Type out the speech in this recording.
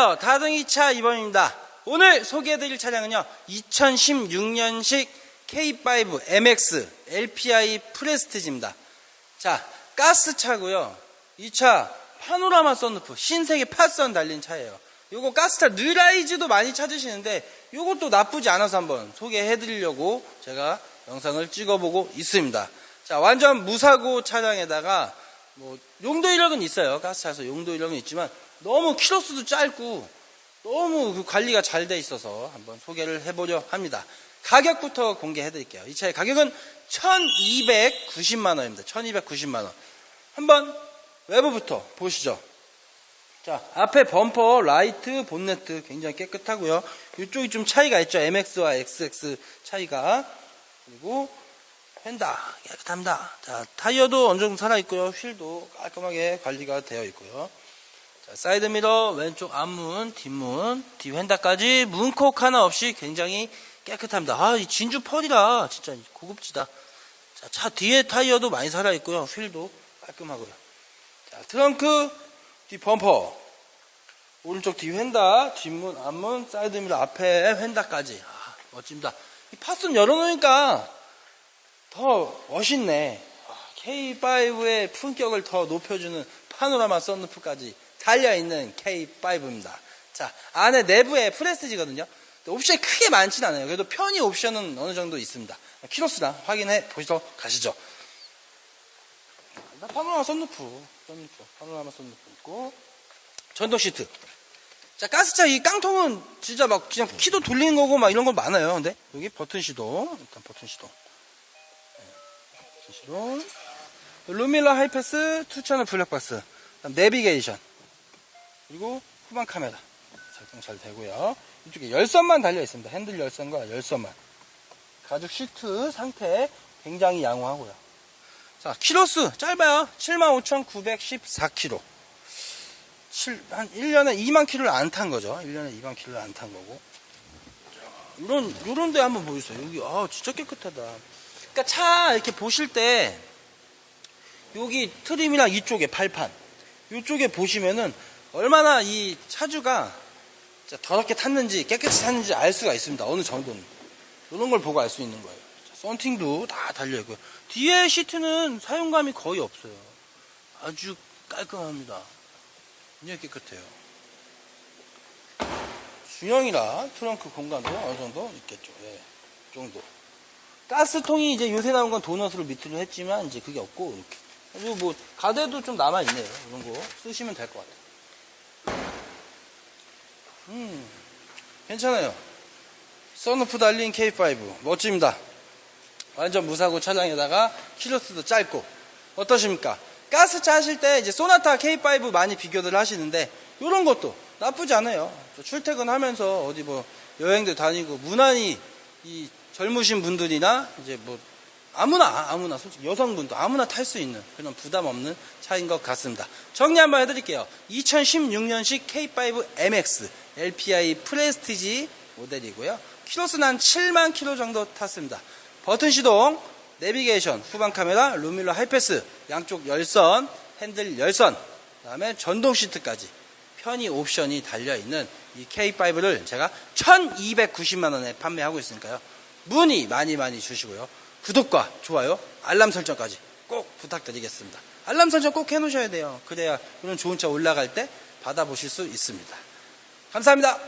안녕하세요. 다둥이차 이범입니다. 오늘 소개해드릴 차량은요, 2016년식 K5 MX LPI 프레스티지입니다. 자, 가스차고요. 이 차 파노라마 썬루프, 신세계 팟선 달린 차예요. 요거 가스차 뉴라이즈도 많이 찾으시는데, 요것도 나쁘지 않아서 한번 소개해드리려고 제가 영상을 찍어보고 있습니다. 자, 완전 무사고 차량에다가 뭐 용도 이력은 있어요. 가스차에서 용도 이력은 있지만 너무 키로수도 짧고 너무 그 관리가 잘 돼 있어서 한번 소개를 해보려 합니다. 가격부터 공개해 드릴게요. 이 차의 가격은 1290만 원입니다. 1290만 원. 한번 외부부터 보시죠. 자, 앞에 범퍼, 라이트, 본네트 굉장히 깨끗하고요. 이쪽이 좀 차이가 있죠. MX와 XX 차이가. 그리고 펜다 깨끗합니다. 자, 타이어도 어느 정도 살아 있고요. 휠도 깔끔하게 관리가 되어 있고요. 자, 사이드 미러, 왼쪽 앞문, 뒷문, 뒤 휀다까지 문콕 하나 없이 굉장히 깨끗합니다. 아, 이 진주 펄이라 진짜 고급지다. 자, 차 뒤에 타이어도 많이 살아 있고요. 휠도 깔끔하고요. 자, 트렁크, 뒤 범퍼, 오른쪽 뒤 휀다, 뒷문, 앞문, 사이드미러 앞에 휀다까지. 아, 멋집니다. 이 파슨 열어놓으니까 더 멋있네. 아, K5의 품격을 더 높여주는 파노라마 썬루프까지 달려있는 K5입니다. 자, 안에 내부에 프레스지거든요. 옵션이 크게 많진 않아요. 그래도 편의 옵션은 어느 정도 있습니다. 키로수나 확인해 보시러 가시죠. 나 파노라마 썬루프, 썬루프, 파노라마 썬루프 있고, 전동 시트. 자, 가스차 이 깡통은 진짜 막 그냥 키도 돌리는 거고 막 이런 거 많아요. 근데 여기 버튼 시동, 일단 버튼 시동. 시동. 루밀러 하이패스, 투처널 블랙박스, 내비게이션, 그리고 후방 카메라 작동 잘 되고요. 이쪽에 열선만 달려 있습니다. 핸들 열선과 열선만. 가죽 시트 상태 굉장히 양호하고요. 자, 키로수 짧아요. 75,914km. 7, 한 1년에 2만 킬로를 안 탄 거죠. 1년에 2만 킬로를 안 탄 거고. 이런, 요런 데 한번 보여주세요. 여기, 아, 진짜 깨끗하다. 그러니까 차 이렇게 보실 때, 여기 트림이랑 이쪽에 발판, 이쪽에 보시면은 얼마나 이 차주가 더럽게 탔는지 깨끗이 탔는지 알 수가 있습니다. 어느 정도는. 이런 걸 보고 알 수 있는 거예요. 자, 썬팅도 다 달려 있고요. 뒤에 시트는 사용감이 거의 없어요. 아주 깔끔합니다. 굉장히 깨끗해요. 중형이라 트렁크 공간도 어느 정도 있겠죠. 예, 그 정도. 가스통이 이제 요새 나온 건 도넛으로 밑으로 했지만 이제 그게 없고 이렇게. 그리고 뭐 가대도 좀 남아 있네요. 이런 거 쓰시면 될 것 같아요. 음, 괜찮아요. 선루프 달린 K5 멋집니다. 완전 무사고 차량에다가 키로수도 짧고 어떠십니까? 가스차 하실 때 이제 소나타 K5 많이 비교들 하시는데 이런 것도 나쁘지 않아요. 저 출퇴근하면서 어디 뭐 여행도 다니고 무난히 이 젊으신 분들이나 이제 뭐 아무나 아무나 솔직히 여성분도 아무나 탈 수 있는 그런 부담 없는 차인 것 같습니다. 정리 한번 해드릴게요. 2016년식 K5 MX LPI 프레스티지 모델이고요. 키로수는 한 7만 킬로 정도 탔습니다. 버튼 시동, 내비게이션, 후방 카메라, 루밀러 하이패스, 양쪽 열선, 핸들 열선, 그다음에 전동 시트까지 편의 옵션이 달려 있는 이 K5를 제가 1,290만 원에 판매하고 있으니까요. 문의 많이 많이 주시고요. 구독과 좋아요, 알람 설정까지 꼭 부탁드리겠습니다. 알람 설정 꼭 해놓으셔야 돼요. 그래야 이런 좋은 차 올라갈 때 받아보실 수 있습니다. 감사합니다.